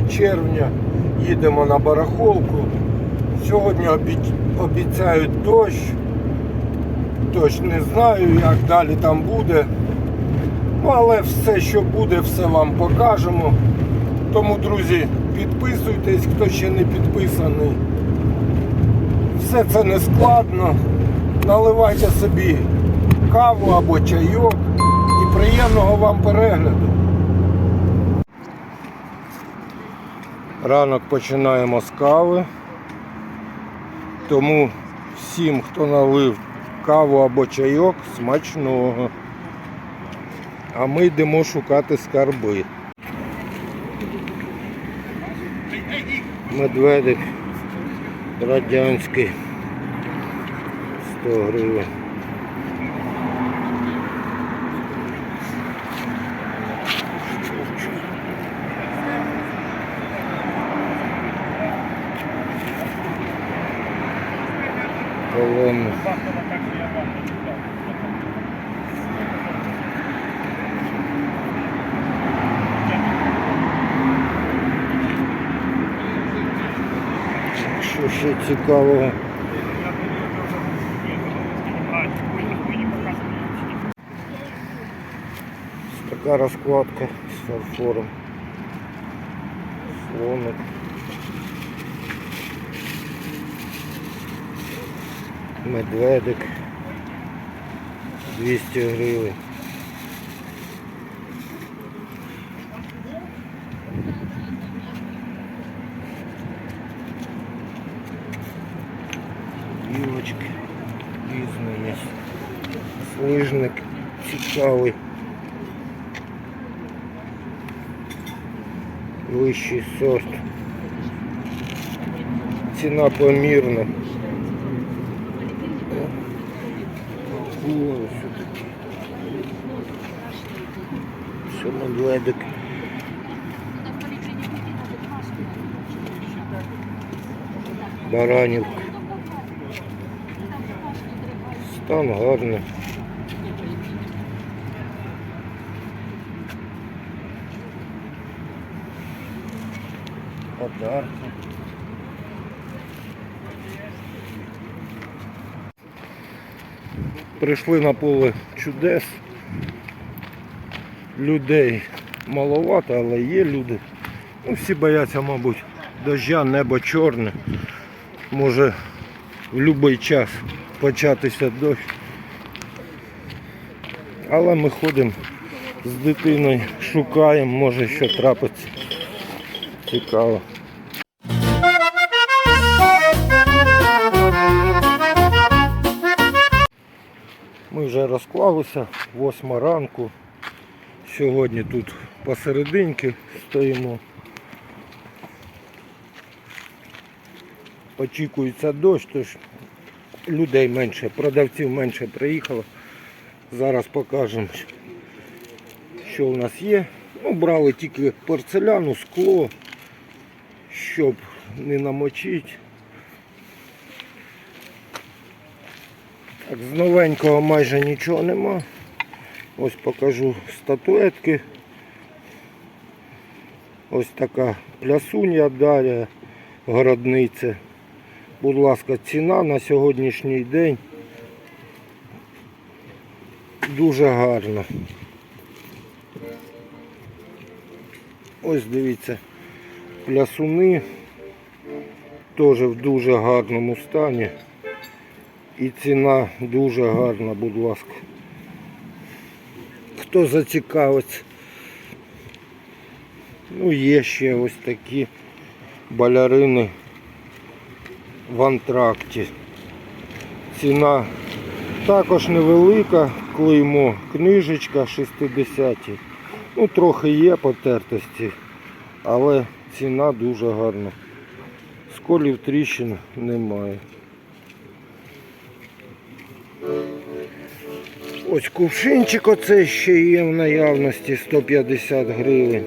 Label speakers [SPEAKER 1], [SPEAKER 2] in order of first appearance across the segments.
[SPEAKER 1] вітання. 14 червня. Їдемо на барахолку. Сьогодні обіцяють дощ. Дощ не знаю, як далі там буде. Ну, але все, що буде, все вам покажемо. Тому, друзі, підписуйтесь, хто ще не підписаний. Все це не складно. Наливайте собі каву або чайок і приємного вам перегляду. Ранок починаємо з кави. Тому всім, хто налив каву або чайок, смачного. А ми йдемо шукати скарби. Медведик радянський 100 гривень. Колонна. Що ще цікавого? Така розкладка з фарфором. Слоник. Медведик. 200 гривень. Білочки різні є. Слижник цікавий. Вищий сорт. Ціна помірна. Акула все-таки. Все медведик. Баранівка. Стан гарний. Подарки. Прийшли на поле чудес. Людей маловато, але є люди. Ну, всі бояться, мабуть, дождя, небо чорне. Може в будь-який час початися дощ. Але ми ходимо з дитиною, шукаємо, може що трапиться. Цікаво. Розклалися, восьма ранку. Сьогодні тут посерединки стоїмо. Очікується дощ, тож людей менше, продавців менше приїхало. Зараз покажемо, що у нас є. Ну, брали тільки порцеляну, скло, щоб не намочити. Так, з новенького майже нічого нема. Ось покажу статуетки. Ось така плясунья Дар'я, городниця. Будь ласка, ціна на сьогоднішній день дуже гарна. Ось дивіться, плясуни теж в дуже гарному стані. І ціна дуже гарна, будь ласка. Хто зацікавиться? Ну, є ще ось такі балерини в антракті. Ціна також невелика, клеймо, книжечка 60. Ну, трохи є потертості, але ціна дуже гарна. Сколів тріщин немає. Ось кувшинчик оцей ще є в наявності 150 гривень.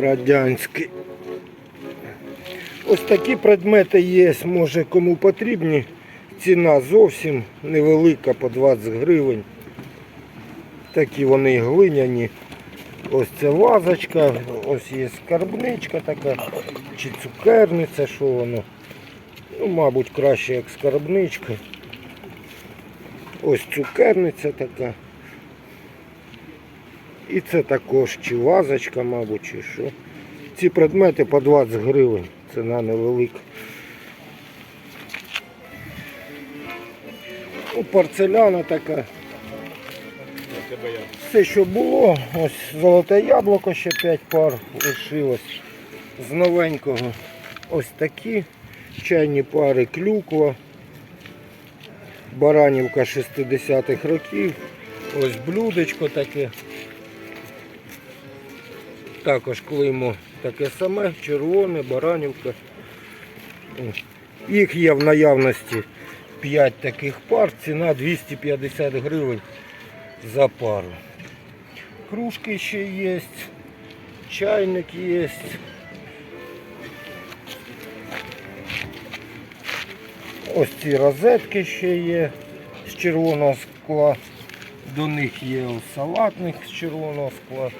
[SPEAKER 1] Радянський. Ось такі предмети є, може кому потрібні. Ціна зовсім невелика, по 20 гривень. Такі вони глиняні. Ось це вазочка, ось є скарбничка така, чи цукерниця, що воно. Ну, мабуть, краще як скарбничка. Ось цукерниця така. І це також чи вазочка, мабуть, чи що. Ці предмети по 20 гривень. Ціна невелика. Ну, порцеляна така. Все, що було, ось золоте яблуко ще 5 пар лишилось. З новенького ось такі чайні пари клюква. Баранівка 60-х років. Ось блюдечко таке. Також клеймо таке саме, червоне, баранівка. Їх є в наявності 5 таких пар, ціна 250 гривень за пару. Кружки ще є, чайник є. Ось ці розетки ще є з червоного скла. До них є салатник з червоного скла.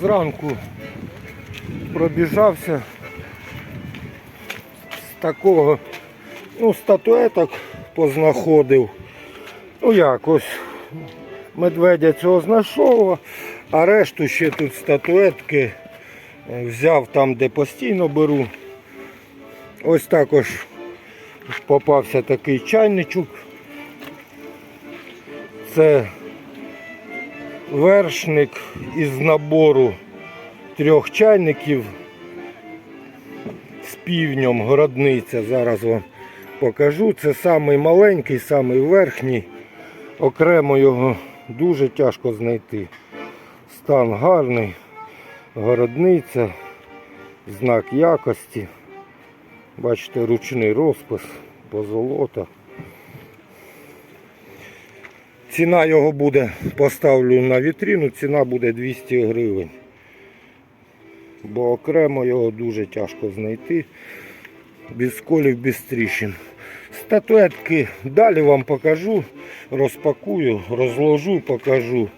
[SPEAKER 1] Зранку пробіжався з такого, ну, статуеток познаходив. Ну як, ось медведя цього знайшов, а решту ще тут статуетки взяв там, де постійно беру. Ось також попався такий чайничок. Це вершник із набору трьох чайників з півнем городниця. Зараз вам покажу. Це самий маленький, самий верхній. Окремо його дуже тяжко знайти. Стан гарний, городниця, знак якості. Бачите, ручний розпис, позолота. Ціна його буде, поставлю на вітрину, ціна буде 200 гривень. Бо окремо його дуже тяжко знайти. Без колів, без тріщин. Статуетки далі вам покажу, розпакую, розложу, покажу,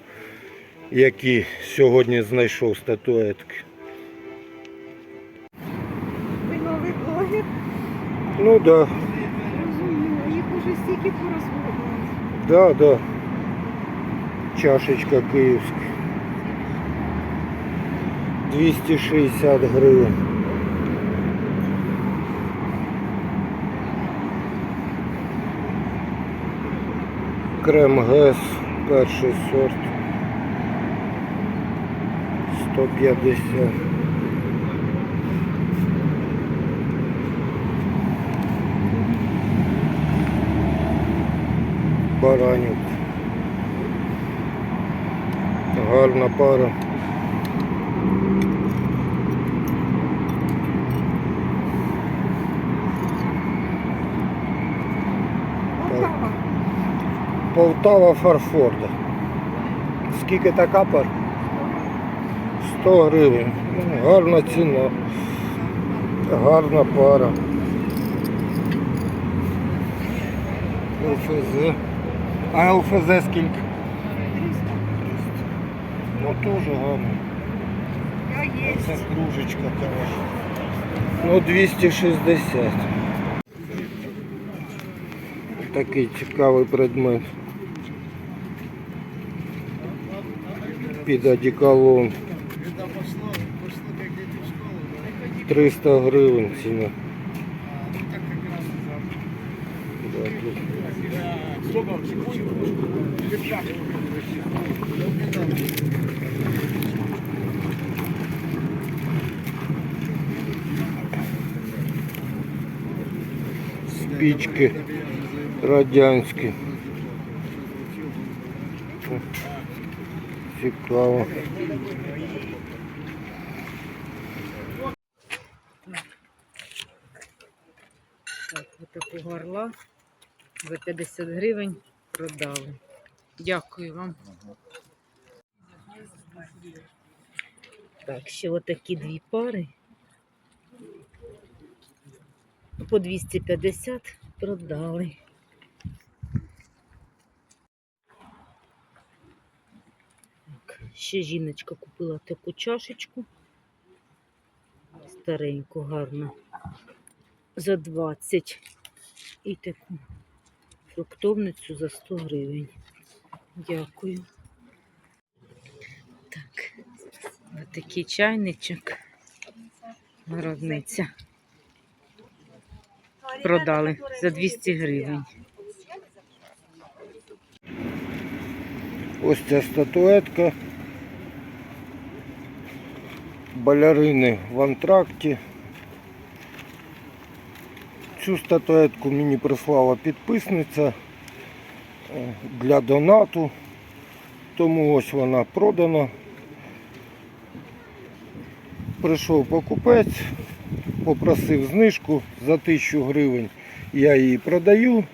[SPEAKER 1] які сьогодні знайшов статуетки.
[SPEAKER 2] Ви новий блогер?
[SPEAKER 1] Ну так, да,
[SPEAKER 2] Розумію, їх уже стільки порозводили.
[SPEAKER 1] да, да. Чашечка київська. 260 гривень. Крем ГЕС, перший сорт. 150. Баранюк. Гарна пара.
[SPEAKER 2] Полтава.
[SPEAKER 1] Полтава Фарфорда. Скільки така пара? 100 гривень. Ну, Гарна ціна. Гарна пара. ЛФЗ. А ЛФЗ скільки?
[SPEAKER 2] 300.
[SPEAKER 1] Ну теж гарно. Це кружечка хороша. Ну 260. Такий цікавий предмет. Під одеколон. 300 гривень ціна. Спички радянські. Цікаво.
[SPEAKER 2] такого за 50 гривень продали. Дякую вам. Так, ще отакі дві пари. По 250 продали.
[SPEAKER 3] Так, ще жіночка купила таку чашечку. Стареньку, гарно. За 20. І таку фруктовницю за 100 гривень. Дякую. Так, ось такий чайничок. Городниця. Продали за 200 гривень.
[SPEAKER 1] Ось ця статуетка. Балерини в антракті. Цю статуетку мені прислала підписниця е, для донату. Тому ось вона продана. Прийшов покупець, попросив знижку за 1000 гривень. Я її продаю.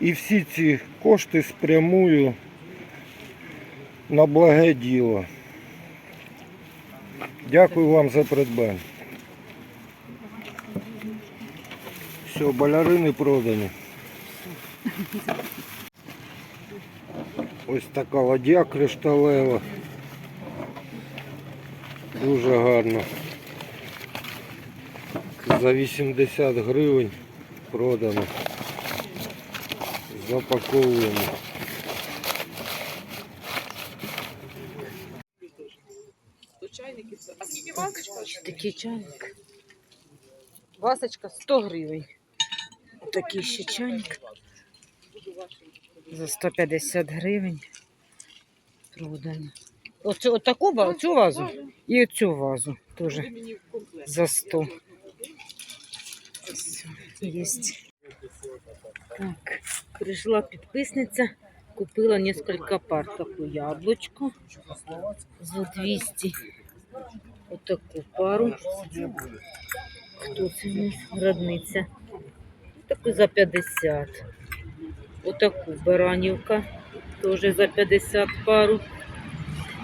[SPEAKER 1] І всі ці кошти спрямую на благе діло. Дякую вам за придбання. Все, балерини продані. Ось така ладья кришталева. Дуже гарно. За 80 гривень продано. Запаковуємо.
[SPEAKER 3] Такий чайник. Васочка 100 гривень. Такий ще чайник. За 150 гривень. Продано. Оцю, отаку, ва- цю вазу і оцю вазу теж за 100. Все, Есть. Так, прийшла підписниця, купила несколько пар. Таку яблучко за 200. Отаку пару. Хто це у нас? Родниця. Таку за 50. Отаку баранівка. Теж за 50 пару.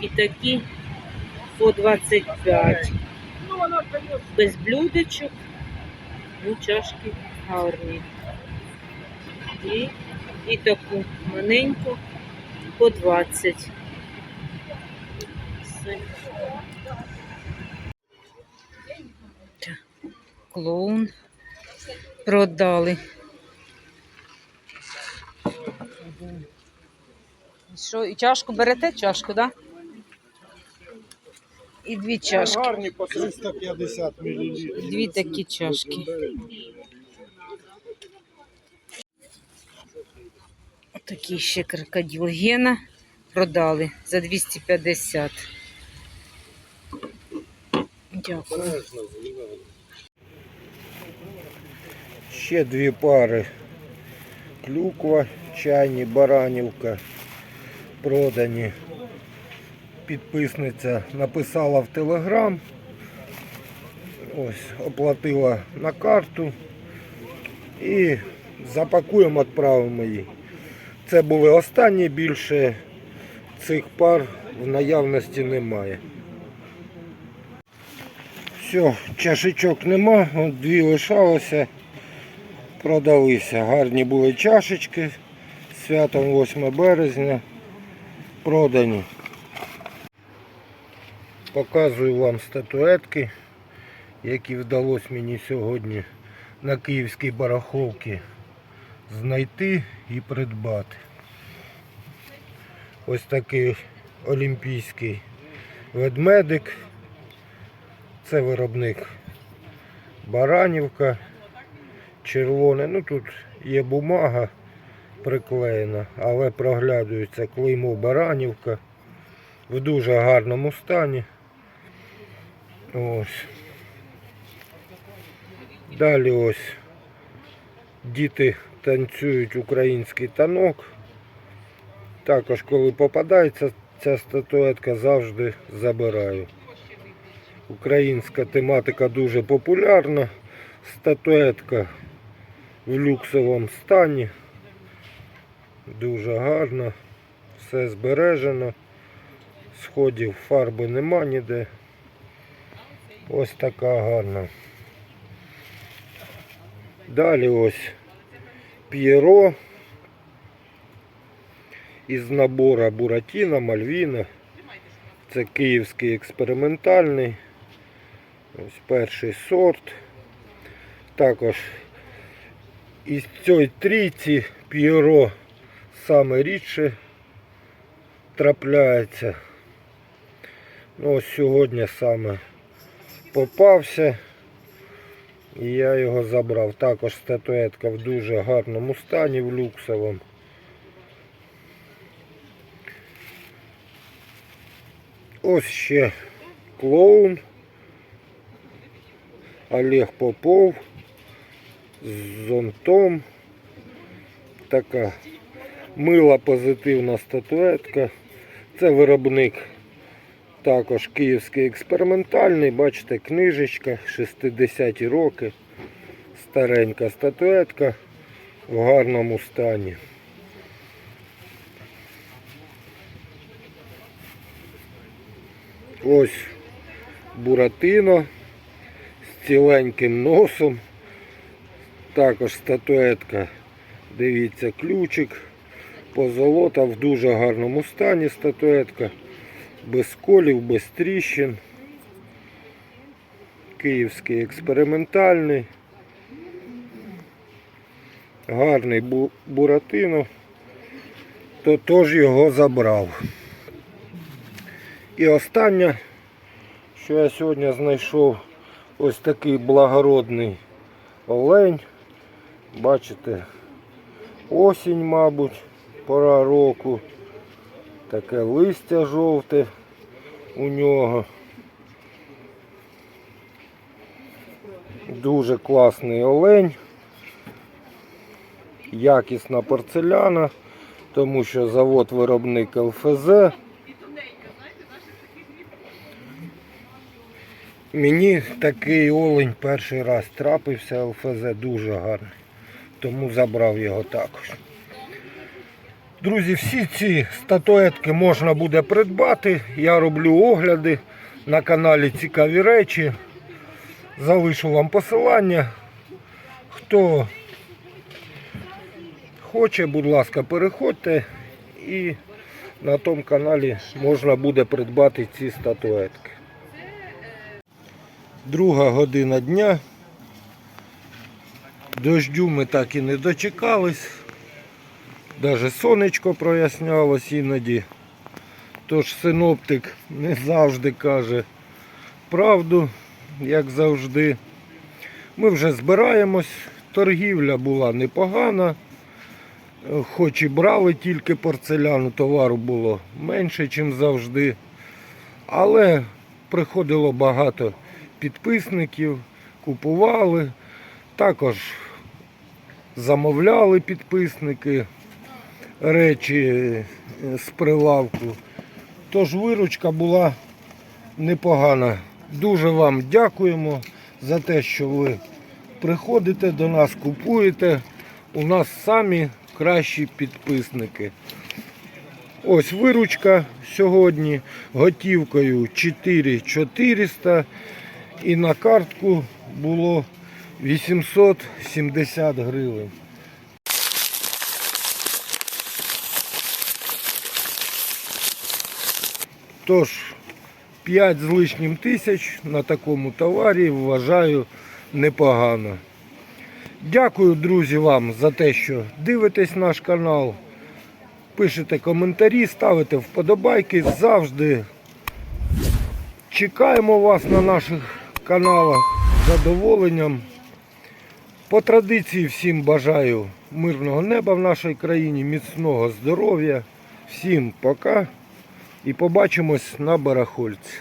[SPEAKER 3] І такі по 25. Без блюдечок. Ну, чашки гарні. І, і таку маленьку по 20. Все. Клоун продали. І Що, і чашку берете? Чашку, так? Да? І дві чашки.
[SPEAKER 1] Гарні по 350 мл.
[SPEAKER 3] Дві такі чашки. Такий ще крокодил Гена продали за 250. Дякую.
[SPEAKER 1] Ще дві пари. Клюква, чайні, баранівка продані. Підписниця написала в телеграм. Ось, оплатила на карту. І запакуємо, відправимо їй. Це були останні, більше цих пар в наявності немає. Все, чашечок нема, дві лишалося продалися. Гарні були чашечки. Святом 8 березня. Продані. Показую вам статуетки, які вдалося мені сьогодні на київській барахолці знайти і придбати. Ось такий олімпійський ведмедик. Це виробник Баранівка червоне. Ну тут є бумага приклеєна, але проглядується клеймо Баранівка в дуже гарному стані. Ось. Далі ось діти танцюють український танок. Також, коли попадається ця статуетка, завжди забираю. Українська тематика дуже популярна. Статуетка в люксовому стані. Дуже гарно. Все збережено. Сходів фарби нема ніде. Ось така гарна. Далі ось П'єро із набора Буратіна, Мальвіна. Це київський експериментальний. Ось перший сорт. Також із цієї трійці п'єро саме рідше трапляється. Ну, ось сьогодні саме попався. І я його забрав. Також статуетка в дуже гарному стані в люксовому. Ось ще клоун. Олег Попов з зонтом. Така мила позитивна статуетка. Це виробник також київський експериментальний. Бачите, книжечка 60-ті роки. Старенька статуетка в гарному стані. Ось Буратино з ціленьким носом. Також статуетка, дивіться, ключик, позолота в дуже гарному стані статуетка, без колів, без тріщин. Київський експериментальний. Гарний Буратино, то теж його забрав. І останнє, що я сьогодні знайшов, ось такий благородний олень. Бачите, осінь, мабуть, пора року. Таке листя жовте у нього. Дуже класний олень. Якісна порцеляна, тому що завод виробник ЛФЗ. Мені такий олень перший раз трапився, ЛФЗ дуже гарний, тому забрав його також. Друзі, всі ці статуетки можна буде придбати. Я роблю огляди на каналі Цікаві речі. Залишу вам посилання. Хто хоче, будь ласка, переходьте і на тому каналі можна буде придбати ці статуетки. Друга година дня. Дождю ми так і не дочекались. Даже сонечко прояснялось іноді. Тож синоптик не завжди каже правду, як завжди. Ми вже збираємось. Торгівля була непогана. Хоч і брали тільки порцеляну, товару було менше, ніж завжди. Але приходило багато підписників, купували. Також замовляли підписники речі е, з прилавку. Тож виручка була непогана. Дуже вам дякуємо за те, що ви приходите до нас, купуєте. У нас самі кращі підписники. Ось виручка сьогодні готівкою 4400 і на картку було 870 гривень. Тож 5 з лишнім тисяч на такому товарі вважаю непогано. Дякую, друзі, вам за те, що дивитесь наш канал. Пишете коментарі, ставите вподобайки. Завжди чекаємо вас на наших каналах з задоволенням. По традиції всім бажаю мирного неба в нашій країні, міцного здоров'я. Всім пока і побачимось на барахольці.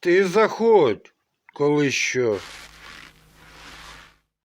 [SPEAKER 1] Ти заходь, коли що.